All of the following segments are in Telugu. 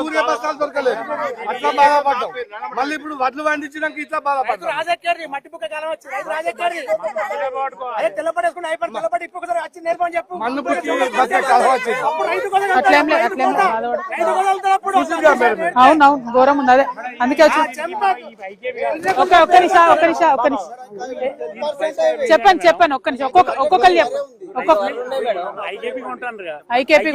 ఊరే బస్తాలు దొరకలేదు అట్లా బాధపడ్డాం. మళ్ళీ ఇప్పుడు వడ్లు పండించినాక ఇట్లా బాధపడ్డాం. మట్టి బుక్క కాలం వచ్చింది. రైతు రాజెక్కడి అదే తెల్లపడేసుకుని అయిపోయి తెల్లపడి ఇప్పుడు ఒకసారి వచ్చి నేర్పని చెప్పు. మన్ను పుట్టి బస్తా కాలం వచ్చింది. అప్పుడు రైతు కోసం అట్లేం లేదు అట్లేం లేదు. బాధపడ రైతు కోసం అప్పుడు. చూసిరుగా మేడం మీరు. అవును అవును ఘోరం ఉంది. అదే అందుకే ఒక్క ఒక్క నిమిషం ఒక్క నిమిషం ఒక్క నిమిషం. చెప్పండి చెప్పండి ఒక్క నిమిషం. ఒక్కొక్క ఒక్కొక్కరు చెప్పు. ఒక్కొక్క IKP IKP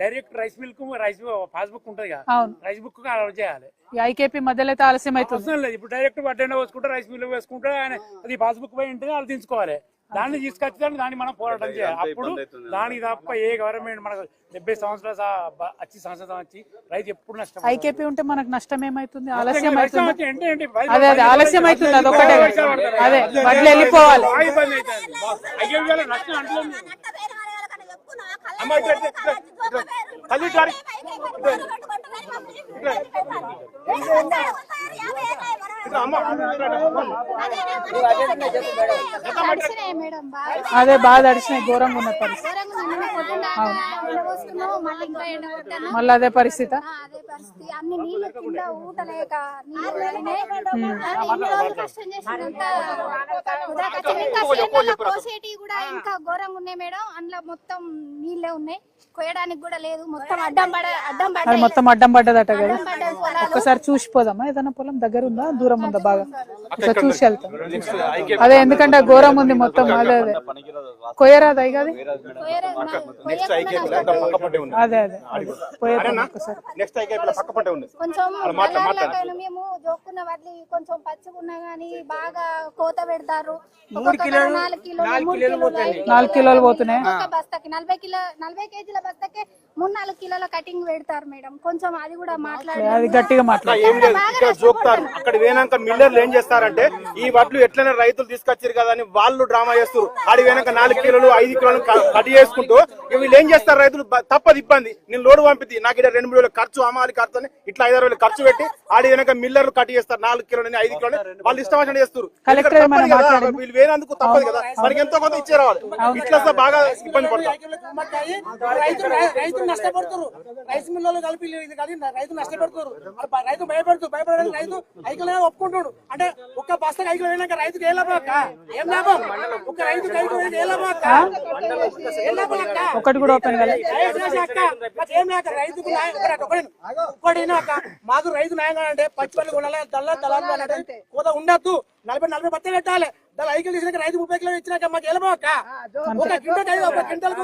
direct rice mill rice passbook ఉంటది కదా. రైస్ బుక్ అలవాటు చేయాలి. ఈ ఐకేపీ మధ్యలో అయితే ఆలస్యం అవుతుంది. అవసరం లేదు. ఇప్పుడు డైరెక్ట్ వడ్డైనా వేసుకుంటే రైస్ మిల్ వేసుకుంటే ఆయన అది పాస్బుక్ పోయి ఉంటే వాళ్ళు తీసుకోవాలి. దాన్ని తీసుకొచ్చి దాన్ని మనం పోరాటం చేయాలి. అప్పుడు దానికి తప్ప ఏ గవర్నమెంట్ మనకు డెబ్బై సంవత్సరాలు వచ్చి సంవత్సరం వచ్చి రైతు ఎప్పుడు నష్టం ఐకేపీ ఉంటే మనకు నష్టం ఏమైతుంది? ఆలస్యం అవుతుంది? అదే అదే ఆలస్యం అవుతుంది అది ఒకటే అదే వడ్లు వెళ్ళిపోవాలి. మేడం బాగా అదే బాగా తడిచినాయి ఘోరంగా ఉన్న పరిస్థితి. మళ్ళీ అదే పరిస్థితి. పరిస్థితి అన్ని నీళ్ళు కింద ఊటలేక కష్టం చేసినంతా కోసేటివి కూడా ఇంకా ఘోరంగా ఉన్నాయి మేడం. అందులో మొత్తం నీళ్ళే ఉన్నాయి. కోయడానికి కూడా లేదు. మొత్తం అడ్డం పడ అడ్డం పడ్డాయి. మొత్తం అడ్డం పడ్డదట కదా? ఒక్కసారి చూసిపోదామా? ఏదైనా పొలం దగ్గర ఉందా? దూరం ఉందా బాగా? ఒకసారి చూసి వెళ్తాం అదే ఎందుకంటే ఘోరం ఉంది మొత్తం. అదే అదే. కొయ్యరాదు అయి కదా అదే అదే. నెక్స్ట్ ఐకే పక్క పంట ఉంది. కొంచెం బలాలకైనా మేము జోక్కున్న వడ్లు కొంచెం పచ్చిగున్నా గానీ బాగా కోత పెడతారు. కాడ నాలుగు కిలోలు మూడు నాలుగు కిలోలు పోతున్నాయి. ఒక్కొక్క బస్తాకి నలభై కిలో నలభై కేజీల బస్తాకి మూడు నాలుగు కిలోల కటింగ్ పెడతారు మేడం. కొంచెం అది కూడా మాట్లాడి. అది గట్టిగా జోక్తారు. అక్కడ పోయినాక మిల్లర్లు ఏం చేస్తారంటే ఈ వడ్లు ఎట్లైనా రైతులు తీసుకొచ్చారు కదా అని వాళ్ళు డ్రామా చేస్తారు ఆడి పోయినాక నాలుగు కిలోలు ఐదు కిలోలు కట్ చేసుకుంటూ వీళ్ళు ఏం చేస్తారు రైతులు? తప్పదు ఇబ్బంది. నేను లోడు పంపితే నాకు ఇక్కడ రెండు మూడు వేలు ఖర్చు అమ్మాలి అని ఇట్లా ఐదారు వేలు ఖర్చు పెట్టి ఆడి వెనక మిల్లర్లు కట్ చేస్తారు. నాలుగు కిలోలు ఐదు కిలోలు వాళ్ళు ఇష్టం వచ్చినట్టు చేస్తారు? వీళ్ళు వేరేందుకు తప్పదు కదా. మనకి ఎంతో కొంత ఇచ్చే రావాలి ఇట్లా బాగా ఇబ్బంది పడతారు ఒప్పుకుంటాడు అంటే ఒక్క బస్తా ఐకలు అయినాక రైతుకి ఏ లాభం అక్క? ఏం లాభం? ఒక రైతు ఏ లాభం అక్క? ఏ లాభం అక్క? ఒకటి కూడా ఓపెన్ లేక రైతుకు అక్క మాకు రైతు న్యాయం అంటే పచ్చిపల్లి కొనాలి దళ్ళ దళాలు అంటే కోత ఉండద్దు. నలభై నలభై బత్త పెట్టాలి. దాని ఐకిలు తీసినాక రైతు ముప్పై కిలో ఇచ్చినాక మాకు వెళ్ళబో అక్క. ఒక క్వింటల్ ఒక క్వింటల్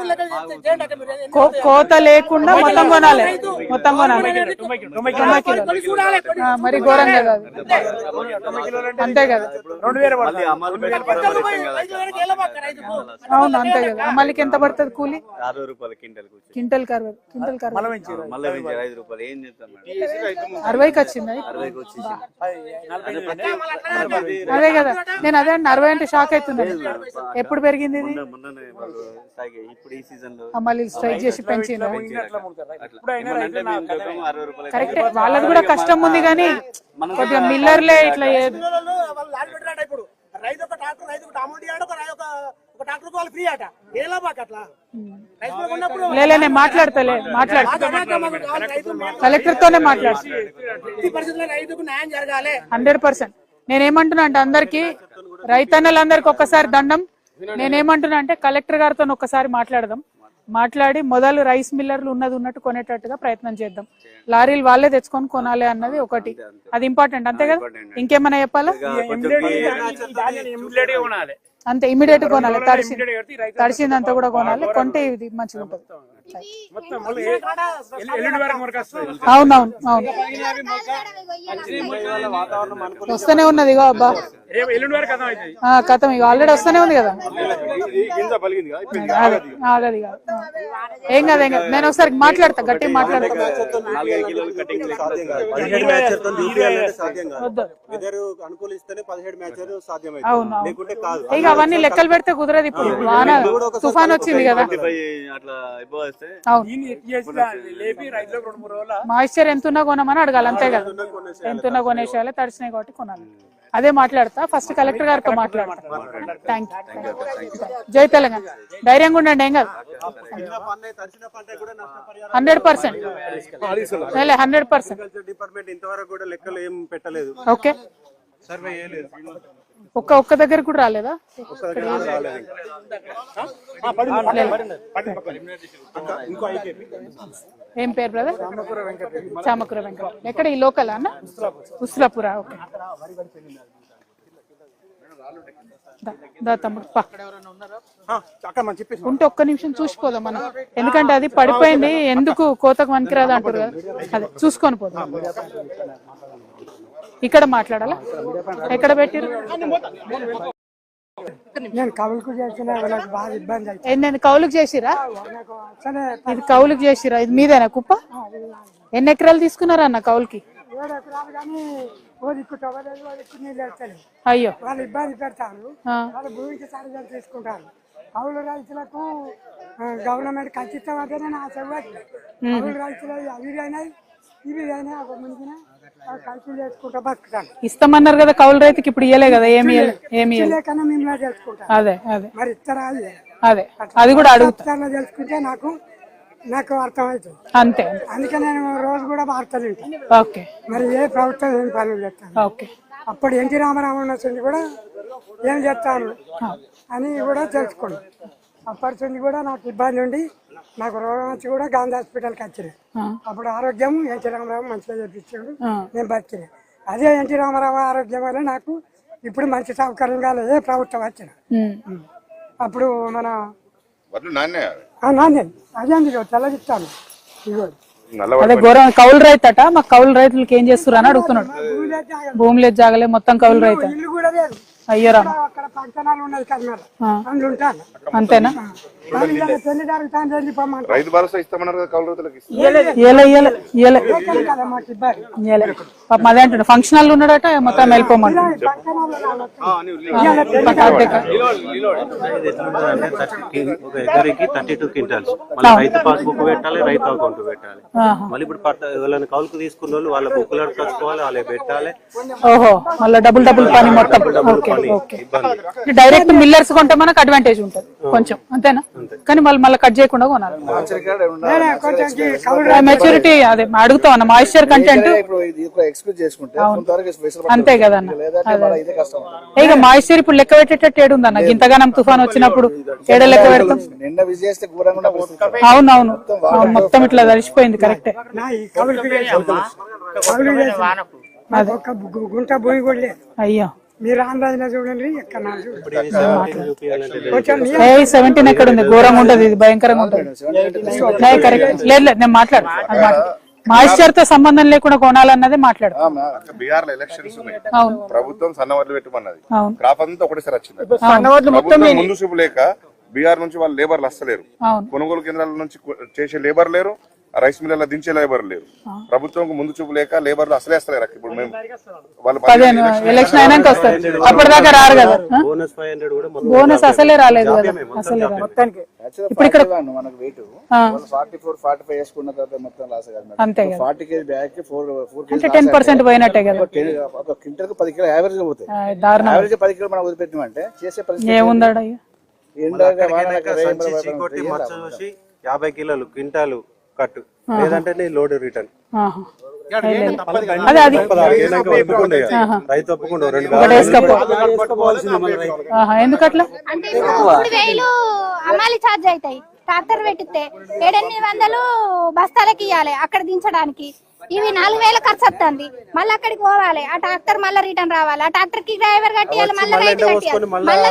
కోత లేకుండా మొత్తం కొనాలి. మొత్తం మరి ఘోరం కదా. అంతే. కదా. అవును అంతే కదా. మళ్ళీ ఎంత పడుతుంది కూలి? అరవై రూపాయల క్వింటల్ క్వింటల్ మేడం? అరవైకి వచ్చింది? అదే కదా. నేను అదే అండి అరవై అంటే షాక్ అవుతున్నాను ఎప్పుడు పెరిగింది ఇది? మొన్న మొన్ననే వాళ్ళు సాగే. ఇప్పుడు ఈ సీజన్లో ఆ, మళ్ళీ స్ట్రైక్ చేసి పెంచింది? కరెక్టే. వాళ్ళది కూడా కష్టం ఉంది కానీ కొద్దిగా మిల్లర్లే ఇట్లా రైతు ఒక ట్రాక్టర్ రైతుకు అమౌంట్ ఇవ్వడు ఒక రై- ఒక ఒక ట్రాక్టర్ వాళ్ళు ఫ్రీ అట ఏ లాభాక అట్లా? రైతు పిల్లలు ఉన్నప్పుడు లేలే నేను మాట్లాడతలే మాట్లాడు. మాకు అనాక మాకు కావాలి రైతు మేలు. కలెక్టర్ తోనే రైతుకు న్యాయం జరగాలి. Hundred percent. నేనేమంటున్నా అంటే అందరికి రైతన్నలందరికి ఒక్కసారి దండం. నేనేమంటున్నా అంటే కలెక్టర్ గారితో ఒక్కసారి మాట్లాడదాం. మాట్లాడి మొదలు రైస్ మిల్లర్లు ఉన్నది ఉన్నట్టు కొనేటట్టుగా ప్రయత్నం చేద్దాం. లారీలు వాళ్ళే తెచ్చుకొని కొనాలి అన్నది ఒకటి. అది ఇంపార్టెంట్ అంతే కదా? ఇంకేమైనా చెప్పాలా? అంతే ఇమీడియట్ కొనాలి. తడిసి తడిసిందంతా కూడా కొనాలి. కొంటే ఇది మంచిగా ఉంటుంది అవునవును అవును. వస్తూనే ఉన్నది ఇగో అబ్బా. కథం ఇక ఆల్రెడీ వస్తూనే ఉంది కదా. ఆగదు. ఇక ఏం కాదు ఏం కాదు. నేను ఒకసారి మాట్లాడతా గట్టిగా మాట్లాడతా. అవును ఇక అవన్నీ లెక్కలు పెడితే కుదరదు ఇప్పుడు. వాన తుఫాన్ వచ్చింది కదా. మాయిశ్చర్ ఎంత ఉన్నా కొనమని అడగాలి అంతే కదా. ఎంత ఉన్నా కొనేసేయాలి తడిసినాయి కాబట్టి కొనాలి. అదే మాట్లాడతా. ఫస్ట్ కలెక్టర్ గారితో మాట్లాడతా. థ్యాంక్ యూ జై తెలంగాణ. ధైర్యంగా ఉండండి ఏం కాదు. Hundred percent. Hundred percent. Department ఇంతవరకు కూడా లెక్కలు ఏం పెట్టలేదు. ఓకే. సర్వే ఒక్క ఒక్క దగ్గర కూడా రాలేదా? ఏం పేరు బ్రదర్ చామకూర వెంకట. ఎక్కడ? ఈ లోకల్ అన్న? ఉస్లాపుర ఓకే. ఉంటే ఒక్క నిమిషం చూసిపోదాం మనం. ఎందుకంటే అది పడిపోయింది ఎందుకు కోతకు వనికిరాదు అంటారు కదా. అదే చూసుకొని పోదాం. ఇక్కడ మాట్లాడాలా? ఎక్కడ పెట్టిరు నేను కవులకు చేసిన నాకు బాగా ఇబ్బంది అవుతుంది. ఎన్ని కౌలుకు చేసిరా? ఇది కౌలుకు చేసిరా? ఇది మీదేనా కుప్ప? ఎన్ని ఎకరాలు తీసుకున్నారా అన్న కౌలుకి? అయ్యో. వాళ్ళు ఇబ్బంది పెడతారు. వాళ్ళు భూమికి సరిగ్గా తీసుకుంటారు. కౌలు రైతులకు గవర్నమెంట్ ఖచ్చితం అంటేనే నా చెవ్వట్లే కౌలు రైతులు అవి అయినాయి ఇవి అయినాయి ఒక ముందున ఇస్తామన్నారు కదా కౌలు రైతుకి ఇప్పుడు ఇయ్యలే కదా ఏమి ఏమి అదే అదే. మరి అది అదే కూడా అడుగుతా. తెలుసుకుంటే నాకు నాకు అర్థమవుతుంది. అంతే అందుకే నేను రోజు కూడా వార్తలు ఓకే. మరి ఏ ప్రభుత్వం ఏం పనులు చేస్తాను ఓకే. అప్పుడు ఎన్టీ రామారావు ఉన్నట్టుంది కూడా ఏం చేస్తాను అని కూడా తెలుసుకున్నాను అప్పటి నుంచి కూడా నాకు ఇబ్బంది ఉండి నాకు రోగం వచ్చి కూడా గాంధీ హాస్పిటల్కి వచ్చినాయి. అప్పుడు ఆరోగ్యం ఎన్టీ రామారావు మంచిగా చేపించాడు. నేను బతికినా అదే ఎన్టీ రామారావు ఆరోగ్యం వల్ల నాకు ఇప్పుడు మంచి సౌకర్యం కాలేదు ప్రభుత్వం వచ్చిన. అప్పుడు మన నాన్నే అదే తెల్లగిస్తాను ఇదిగో. అదే ఘోరం. కౌలు రైతు అట మా కౌలు రైతులకి ఏం చేస్తున్నారు అని అడుగుతున్నాడు. భూమి లేదు, జాగా భూమి లేదు జాగలే. మొత్తం కౌలు రైతు. ఇల్లు కూడా లేదు అయ్యో రామ అక్కడ పంచనాలు ఉన్నాయి కర్మల ఆ. అందులో ఉంటాను అంతేనా? పెళ్ళి జరుగుతాను రైతు భరోసా ఇస్తామన్నారు కదా కౌలు రైతులకు పాపం అదే ఫంక్షన్ హాల్ ఉన్నాడట మొత్తం ఒక ఎకరికి థర్టీ టూ క్వింటాల్స్. మళ్ళీ రైతు పాస్బుక్ పెట్టాలి రైతు అకౌంట్ పెట్టాలి. మళ్ళీ ఇప్పుడు ఎవరైనా కౌలుకు తీసుకున్న వాళ్ళు వాళ్ళ బుక్కులు కట్టుకోవాలి వాళ్ళే పెట్టాలి. ఓహో మళ్ళీ డబుల్ డబుల్ పని మొత్తం. ఓకే. డైరెక్ట్ మిల్లర్స్ కొంటే మనకు అడ్వాంటేజ్ ఉంటుంది కొంచెం అంతేనా? కానీ మళ్ళీ మళ్ళీ కట్ చేయకుండా కొనాలి. కొంచెం కౌలు మెచ్యూరిటీ అదే అడుగుతాం అన్న మాయిశ్చర్ కంటెంట్ అంతే కష్టం. ఇక మాయిశ్చర్ ఇప్పుడు లెక్క పెట్టేటట్టు ఏడుందన్న ఇంతగానం తుఫాన్ వచ్చినప్పుడు ఏడ లెక్క పెడతాం? అవునవును. అవును, మొత్తం ఇట్లా తడిసిపోయింది కరెక్టే అయ్యో. మీరు ఆంధ్రాలో చూడండి ఎక్కడ సెవెంటీన్ ఎక్కడ ఉంది? ఘోరంగా ఉంటది ఇది భయంకరంగా ఉంటది. లే, కరెక్ట్ లేదు లేదు నేను మాట్లాడు. మాయిశ్చర్తో సంబంధం లేకుండా కొనాలన్నదే మాట్లాడు. బీహార్లో ఎలక్షన్స్ ఉన్నాయి. అవును. ప్రభుత్వం సన్నవడ్లు పెట్టమన్నది అవును. క్రాప్ అంతా ఒకటేసారి వచ్చింది. ముందు చూపు లేక బీహార్ నుంచి వాళ్ళు లేబర్లు వస్తలేరు అవును. కొనుగోలు కేంద్రాల నుంచి చేసే లేబర్ లేరు. రైస్ మిల్లర్ల దించే లేబర్ లేరు. ప్రభుత్వం ముందు చూపు లేక లేబర్లు అసలే వస్తలేరు అక్క. ఇప్పుడు మేము వాళ్ళు పదిహేను ఎలక్షన్ అయినాక వస్తారు. అప్పటిదాకా రారు కదా. ఆ? బోనస్ ఫైవ్ హండ్రెడ్ కూడా మొత్తం బోనస్ అసలే రాలేదు కదా. అసలే రాలేదు ఇప్పుడు ఇక్కడ మనకు weight forty four forty five వేసుకున్న తర్వాత మొత్తం లాస్ కాదు అంతే ఫార్టీ కేజీ బ్యాగ్కి ఫోర్ ఫోర్ అంటే టెన్ పర్సెంట్ పోయినట్టే కదా. ఒక క్వింటల్కి పది కిలో యావరేజ్ పోతాయి. ఆ, దారుణం. యావరేజ్ పది కిలో మనం వదిలిపెట్టినామంటే చేసే పరిస్థితి ఏముందాడ అయ్యా? ఎండగా వానగా ఎక్కడికైనా రేయి సంచి పడడం చీకొట్టి ఏం మచ్చ లాభం? చూసి యాభై కిలోలు క్వింటాలు కట్టు లేదంటే నీ లోడ్ రిటర్న్. అదే అది. రైతు ఒప్పుకుండా రెండు ఎందుకట్లా? అమ్మాలి ఛార్జ్ అవుతాయి. ట్రాక్టర్ పెట్టితే ఏడెనిమిది వందలు బస్తాలకి ఇవ్వాలి అక్కడ దించడానికి. ఇవి నాలుగు వేల ఖర్చు వస్తుంది మళ్ళీ అక్కడికి పోవాలి. ఆ ట్రాక్టర్ మళ్ళీ రిటర్న్ రావాలి. ఆ ట్రాక్టర్కి డ్రైవర్ కట్టియాలి మళ్ళీ మళ్ళీ రైతు కట్టియాలి.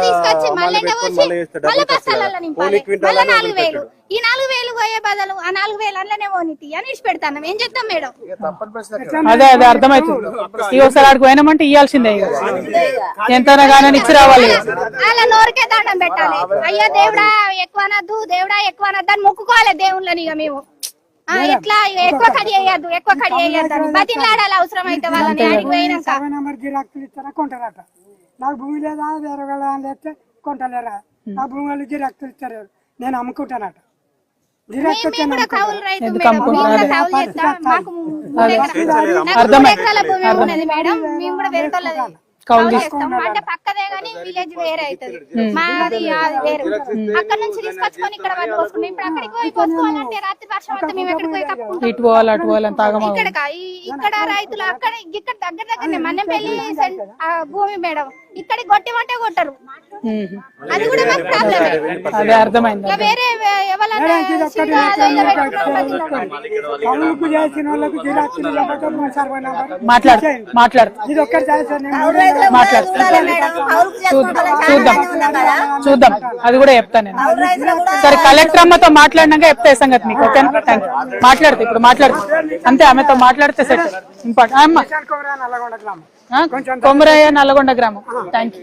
తీసుకొచ్చి మళ్ళీ మళ్ళీ. నింపాలి. పోనీ మళ్ళీ నాలుగు వేలు. ఈ నాలుగు వేలు పోయే బదులు ఆ నాలుగు వేలు అందులోనే పోనీతి అని ఇచ్చి పెడతాను ఏం చేద్దాం మేడం? అదే అదే అర్థమవుతుంది ఇక ఒకసారి ఆడికి పోయినామంటే ఇయ్యాల్సిందే ఇక. ఎంతైనా కానీ ఇచ్చి రావాలి. అలా నోరికే దండం పెట్టాలి. అయ్యా దేవుడా ఎక్కువ అనద్దు దేవుడా ఎక్కువ అనద్దు అని మొక్కుకోవాలి దేవుళ్ళని ఇక మేము. ఇక ఎక్కువ కడి వేయద్దు ఎక్కువ కడి వేయద్దు అని. బతిలాడాలి అవసరం అయితే వాళ్ళని ఆడికి పోయినాక. సర్వే నెంబర్ గిరాకులు ఇస్తారా? కొంటారట. నాకు భూమి లేదా వేరే లేస్తే కొంటలేరా? నా భూమి వాళ్ళు గిరాకులు ఇస్తారు. నేను అమ్ముకుంటానట. మాకు మూడు ఎకరాల- నాకు మూడు ఎకరాల భూమి ఉన్నది మేడం. మేము కూడా వేరే వాళ్ళది కౌలు పక్కదే గానీ విలేజ్ వేరే అవుతుంది మాది అది వేరే. అక్కడ నుంచి తీసుకొచ్చుకొని ఇక్కడ పోసుకుంటాం ఇప్పుడు అక్కడికి పోయి పోసుకోవాలంటే రాత్రి వర్షం వస్తే మేము ఎక్కడికి పోయి కప్పుకుంటాం. ఇటు పోవాలి అటు పోవాలి అంత ఆగమా ఇక్కడ ఇక్కడ రైతులు అక్కడ ఇక్కడ దగ్గర దగ్గరనే మన్నెపల్లి భూమి మేడం. ఇక్కడికి కొట్టిమంటే కొట్టరు. అది కూడా మాకు ప్రాబ్లమే అదే అర్థమైంది వేరే. కౌలుకు చేసిన వాళ్ళకు జిరాక్స్ మాట్లాడు మాట్లాడు. ఇది ఒక్కటి మాట్లాడు. చూద్దాం చూద్దాం. అది కూడా చెప్తాను నేను. సరే కలెక్టర్ అమ్మతో మాట్లాడినాక చెప్తా సంగతి మీకు ఓకేనా? థ్యాంక్ మాట్లాడుతూ ఇప్పుడు మాట్లాడుతూ. అంతే ఆమెతో మాట్లాడితే సెట్. ఇంపార్టెంట్. అమ్మ. కొమరయ్య నల్లగొండ గ్రామం. థ్యాంక్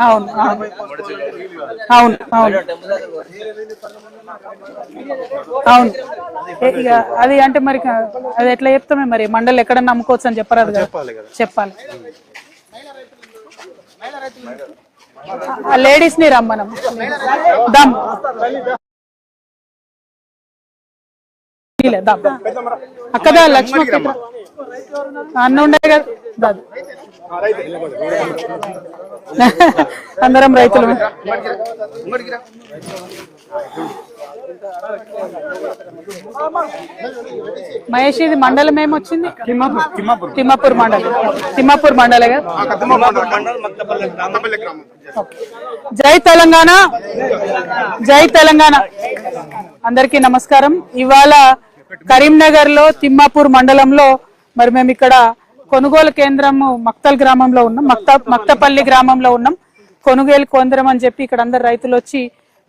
అవును అవును. అవును అవును. అవును. ఏ- ఇక అది అంటే మరి అది ఎట్లా చెప్తామే మరి? మండలి ఎక్కడన్నా నమ్ముకోవచ్చు అని చెప్పరాదు కదా? చెప్పాలి లేడీస్ని రమ్మనం. దమ్. దమ్. అక్కదా లక్ష్మి. అన్న ఉండే కదా. అందరం రైతులు. మహేష్ ఇది మండలం ఏమొచ్చింది? తిమ్మాపూర్ మండలం. తిమ్మాపూర్ మండలే. జై తెలంగాణ. జై తెలంగాణ. అందరికీ నమస్కారం. ఇవాళ కరీంనగర్లో తిమ్మాపూర్ మండలంలో మరి మేము ఇక్కడ కొనుగోలు కేంద్రము మక్తల్ గ్రామంలో ఉన్నాం. మక్త మక్తపల్లి గ్రామంలో ఉన్నాం. కొనుగోలు కేంద్రం అని చెప్పి ఇక్కడ అందరు రైతులు వచ్చి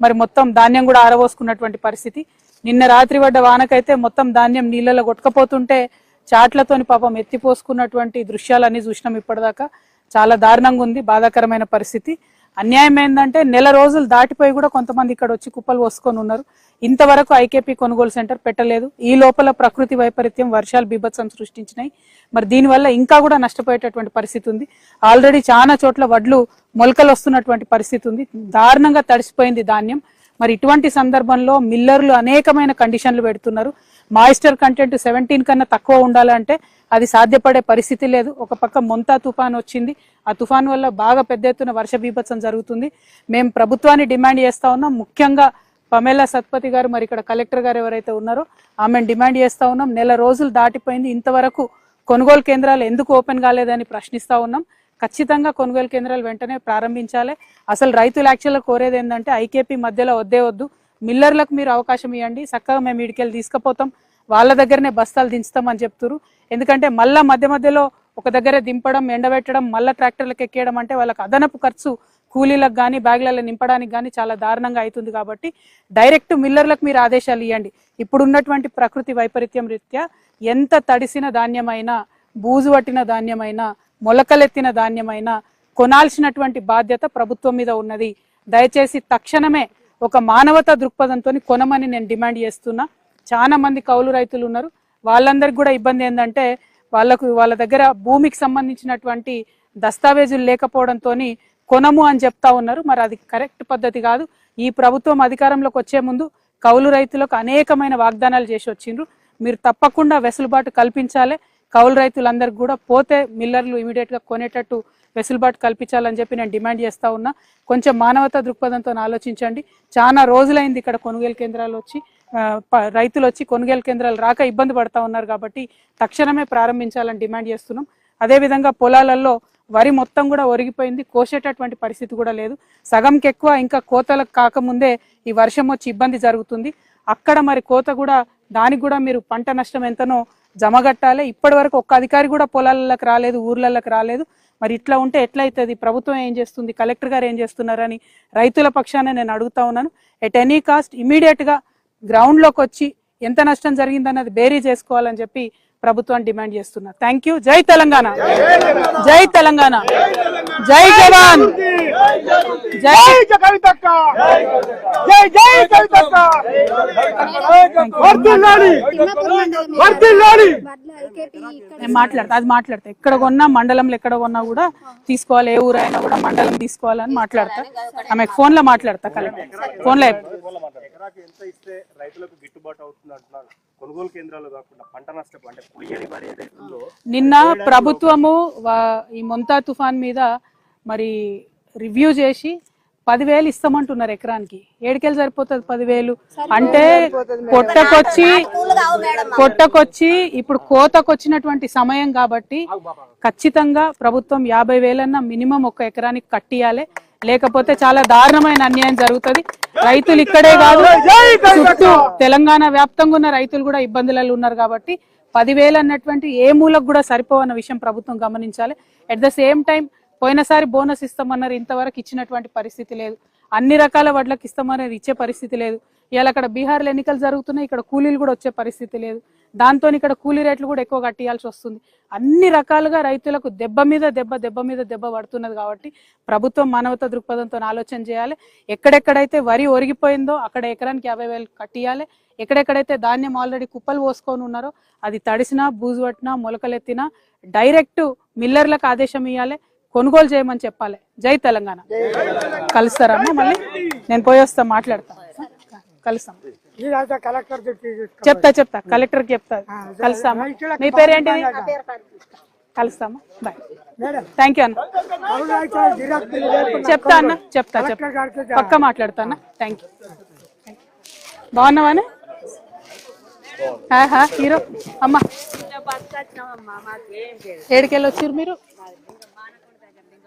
మరి మొత్తం ధాన్యం కూడా ఆరబోసుకున్నటువంటి పరిస్థితి. నిన్న రాత్రి పడ్డ వానకైతే మొత్తం ధాన్యం నీళ్ళలో కొట్టుకపోతుంటే చాట్లతోని పాపం ఎత్తిపోసుకున్నటువంటి దృశ్యాలన్నీ చూసినాం ఇప్పటిదాకా. చాలా దారుణంగా ఉంది బాధాకరమైన పరిస్థితి. అన్యాయం ఏంటంటే నెల రోజులు దాటిపోయి కూడా కొంతమంది ఇక్కడ వచ్చి కుప్పలు పోసుకొని ఉన్నారు. ఇంతవరకు ఐకేపీ కొనుగోలు సెంటర్ పెట్టలేదు. ఈ లోపల ప్రకృతి వైపరీత్యం వర్షాలు బీభత్సం సృష్టించినాయి. మరి దీనివల్ల ఇంకా కూడా నష్టపోయేటటువంటి పరిస్థితి ఉంది. ఆల్రెడీ చాలా చోట్ల వడ్లు మొలకలు వస్తున్నటువంటి పరిస్థితి ఉంది. దారుణంగా తడిసిపోయింది ధాన్యం. మరి ఇటువంటి సందర్భంలో మిల్లర్లు అనేకమైన కండిషన్లు పెడుతున్నారు. మాయిస్టర్ కంటెంట్ సెవెంటీన్ కన్నా తక్కువ ఉండాలంటే అది సాధ్యపడే పరిస్థితి లేదు. ఒక పక్క మొంతా తుఫాన్ వచ్చింది. ఆ తుఫాన్ వల్ల బాగా పెద్ద ఎత్తున వర్ష బీభత్సం జరుగుతుంది. మేము ప్రభుత్వాన్ని డిమాండ్ చేస్తా ఉన్నాం. ముఖ్యంగా పమేలా సత్పతి గారు మరి ఇక్కడ కలెక్టర్ గారు ఎవరైతే ఉన్నారో ఆమెను డిమాండ్ చేస్తా ఉన్నాం. నెల రోజులు దాటిపోయింది. ఇంతవరకు కొనుగోలు కేంద్రాలు ఎందుకు ఓపెన్ కాలేదని ప్రశ్నిస్తా ఉన్నాం. ఖచ్చితంగా కొనుగోలు కేంద్రాలు వెంటనే ప్రారంభించాలి. అసలు రైతులు యాక్చువల్గా కోరేది ఏంటంటే ఐకేపీ మధ్యలో వద్దే వద్దు మిల్లర్లకు మీరు అవకాశం ఇవ్వండి చక్కగా మేము ఇడికెళ్ళి తీసుకుపోతాం. వాళ్ళ దగ్గరనే బస్తాలు దించుతామని చెప్తున్నారు ఎందుకంటే మళ్ళా మధ్య మధ్యలో ఒక దగ్గర దింపడం ఎండబెట్టడం మళ్ళీ ట్రాక్టర్లకు ఎక్కేయడం అంటే వాళ్ళకి అదనపు ఖర్చు కూలీలకు కానీ బ్యాగులలో నింపడానికి కానీ చాలా దారుణంగా అవుతుంది కాబట్టి డైరెక్ట్ మిల్లర్లకు మీరు ఆదేశాలు ఇవ్వండి ఇప్పుడున్నటువంటి ప్రకృతి వైపరీత్యం రీత్యా ఎంత తడిసిన ధాన్యమైనా బూజు పట్టిన ధాన్యమైనా మొలకలెత్తిన ధాన్యమైన కొనాల్సినటువంటి బాధ్యత ప్రభుత్వం మీద ఉన్నది. దయచేసి తక్షణమే ఒక మానవతా దృక్పథంతో కొనమని నేను డిమాండ్ చేస్తున్నా. చాలా మంది కౌలు రైతులు ఉన్నారు. వాళ్ళందరికి కూడా ఇబ్బంది ఏంటంటే వాళ్ళకు వాళ్ళ దగ్గర భూమికి సంబంధించినటువంటి దస్తావేజులు లేకపోవడంతో కొనము అని చెప్తా ఉన్నారు. మరి అది కరెక్ట్ పద్ధతి కాదు. ఈ ప్రభుత్వం అధికారంలోకి వచ్చే ముందు కౌలు రైతులకు అనేకమైన వాగ్దానాలు చేసి వచ్చిండ్రు. మీరు తప్పకుండా వెసులుబాటు కల్పించాలి. కౌలు రైతులందరికీ కూడా పోతే మిల్లర్లు ఇమీడియట్గా కొనేటట్టు వెసులుబాటు కల్పించాలని చెప్పి నేను డిమాండ్ చేస్తా ఉన్నా. కొంచెం మానవతా దృక్పథంతో ఆలోచించండి. చాలా రోజులైంది ఇక్కడ కొనుగోలు కేంద్రాలు వచ్చి రైతులు వచ్చి కొనుగోలు కేంద్రాలు రాక ఇబ్బంది పడతా ఉన్నారు కాబట్టి తక్షణమే ప్రారంభించాలని డిమాండ్ చేస్తున్నాం. అదేవిధంగా పొలాలలో వరి మొత్తం కూడా ఒరిగిపోయింది. కోసేటటువంటి పరిస్థితి కూడా లేదు. సగంకి ఎక్కువ ఇంకా కోతలకు కాకముందే ఈ వర్షం వచ్చి ఇబ్బంది జరుగుతుంది. అక్కడ మరి కోత కూడా దానికి కూడా మీరు పంట నష్టం ఎంతనో జమగట్టాలి ఇప్పటి వరకు ఒక్క అధికారి కూడా పొలాలకు రాలేదు ఊర్లలోకి రాలేదు. మరి ఇట్లా ఉంటే ఎట్లయితుంది? ప్రభుత్వం ఏం చేస్తుంది? కలెక్టర్ గారు ఏం చేస్తున్నారని రైతుల పక్షాన నేను అడుగుతా ఉన్నాను. ఎట్ ఎనీ కాస్ట్ ఇమీడియట్గా గ్రౌండ్లోకి వచ్చి ఎంత నష్టం జరిగిందన్నది బేరీ చేసుకోవాలని చెప్పి ప్రభుత్వాన్ని డిమాండ్ చేస్తున్నా. థ్యాంక్ యూ జై తెలంగాణ. జై తెలంగాణ. జై జవాన్! జై కవితక్క! జై జై కవితక్క! నేను మాట్లాడతా అది మాట్లాడతా. ఎక్కడ కొన్నా మండలంలో ఎక్కడ కొన్నా కూడా తీసుకోవాలి ఏ ఊరైనా కూడా మండలం తీసుకోవాలని మాట్లాడతా. ఆమె ఫోన్లో మాట్లాడతా కలెక్టర్ ఫోన్లో కొనుగోలు కేంద్రాలు కాకుండా పంట నష్టం అంటే నిన్న ప్రభుత్వము వా- ఈ మొంతా తుఫాన్ మీద మరి రివ్యూ చేసి పదివేలు ఇస్తామంటున్నారు ఎకరానికి. ఏడుకెళ్ళి సరిపోతుంది పదివేలు? అంటే పొట్టకొచ్చి పొట్టకొచ్చి ఇప్పుడు కోతకు వచ్చినటువంటి సమయం కాబట్టి ఖచ్చితంగా ప్రభుత్వం యాభై వేలన్నా మినిమం ఒక ఎకరానికి కట్టియాలి. లేకపోతే చాలా దారుణమైన అన్యాయం జరుగుతుంది. రైతులు ఇక్కడే కాదు. చుట్టూ తెలంగాణ వ్యాప్తంగా ఉన్న రైతులు కూడా ఇబ్బందులలో ఉన్నారు కాబట్టి పదివేలు అన్నటువంటి ఏ మూలకు కూడా సరిపోవన్న విషయం ప్రభుత్వం గమనించాలి. అట్ ద సేమ్ టైం పోయినసారి బోనస్ ఇస్తామన్నారు ఇంతవరకు ఇచ్చినటువంటి పరిస్థితి లేదు. అన్ని రకాల వడ్లకు ఇస్తామన్నారు ఇచ్చే పరిస్థితి లేదు. ఇవాళ అక్కడ బీహార్లో ఎన్నికలు జరుగుతున్నాయి ఇక్కడ కూలీలు కూడా వచ్చే పరిస్థితి లేదు. దాంతో ఇక్కడ కూలీ రేట్లు కూడా ఎక్కువ కట్టియాల్సి వస్తుంది. అన్ని రకాలుగా రైతులకు దెబ్బ మీద దెబ్బ దెబ్బ మీద దెబ్బ పడుతున్నది కాబట్టి ప్రభుత్వం మానవత దృక్పథంతో ఆలోచన చేయాలి. ఎక్కడెక్కడైతే వరి ఒరిగిపోయిందో అక్కడ ఎకరానికి యాభై వేలు కట్టియాలి. ఎక్కడెక్కడైతే ధాన్యం ఆల్రెడీ కుప్పలు పోసుకొని ఉన్నారో అది తడిసినా బూజు పట్టినా మొలకలెత్తినా డైరెక్ట్ మిల్లర్లకు ఆదేశం ఇవ్వాలి కొనుగోలు చేయమని చెప్పాలి. జై తెలంగాణ. కలుస్తారమ్మా మళ్ళీ? నేను పోయి వస్తా మాట్లాడతా. కలుస్తాం. చెప్తా చెప్తా. కలెక్టర్ చెప్తా. కలుస్తామా? మీ పేరు ఏంటిది? కలుస్తామా? బాయ్. థ్యాంక్ యూ అన్న. చెప్తా అన్న చెప్తా చెప్తా. పక్క మాట్లాడతా అన్న. థ్యాంక్ యూ బాగున్నావానే ఆహా హీరో. అమ్మా. ఏడికెళ్ళి వచ్చారు మీరు?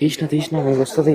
తీసిన తీసిన మీకు వస్తుంది.